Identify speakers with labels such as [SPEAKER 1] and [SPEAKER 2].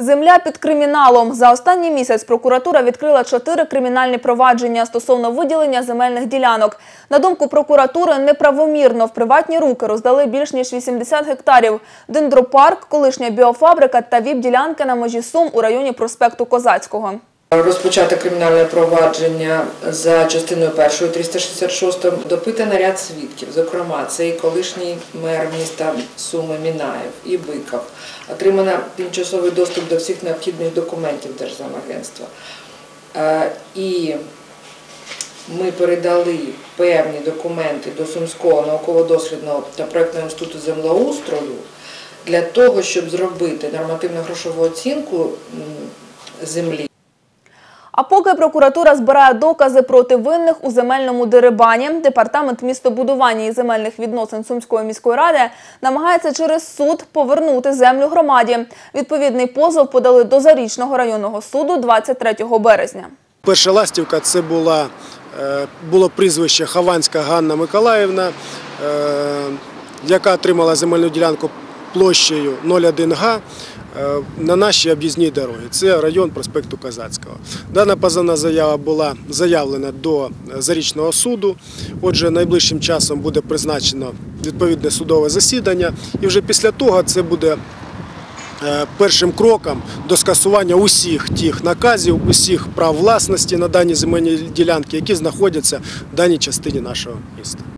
[SPEAKER 1] Земля під криміналом. За останній місяць прокуратура відкрила чотири кримінальні провадження стосовно виділення земельних ділянок. На думку прокуратури, неправомірно в приватні руки роздали більш ніж 80 гектарів. Дендропарк, колишня біофабрика та віп-ділянки на межі Сум у районі проспекту Козацького.
[SPEAKER 2] Розпочати кримінальне провадження за частиною першою 366 допитано ряд свідків. Зокрема, це і колишній мер міста Суми Мінаєв і Биков. Отримано тимчасовий доступ до всіх необхідних документів Держземагентства. Е, І ми передали певні документи до Сумського науково-дослідного та проєктного інституту землеустрою для того, щоб зробити нормативно-грошову оцінку землі.
[SPEAKER 1] А поки прокуратура збирає докази проти винних у земельному дерибані, департамент містобудування і земельних відносин Сумської міської ради намагається через суд повернути землю громаді. Відповідний позов подали до Зарічного районного суду 23 березня.
[SPEAKER 3] Перша ластівка це була, е, було прізвище Хованська Ганна Миколаївна, е, яка отримала земельну ділянку площею 01 га е, на нашій об'їзній дорогі. Це район проспекту Казацького. Дана позовна заява була заявлена до Зарічного суду. Отже, найближчим часом буде призначено відповідне судове засідання, і вже після того це буде е, першим кроком до скасування усіх тих наказів, усіх прав власності на дані земельні ділянки, які знаходяться в даній частині нашого міста.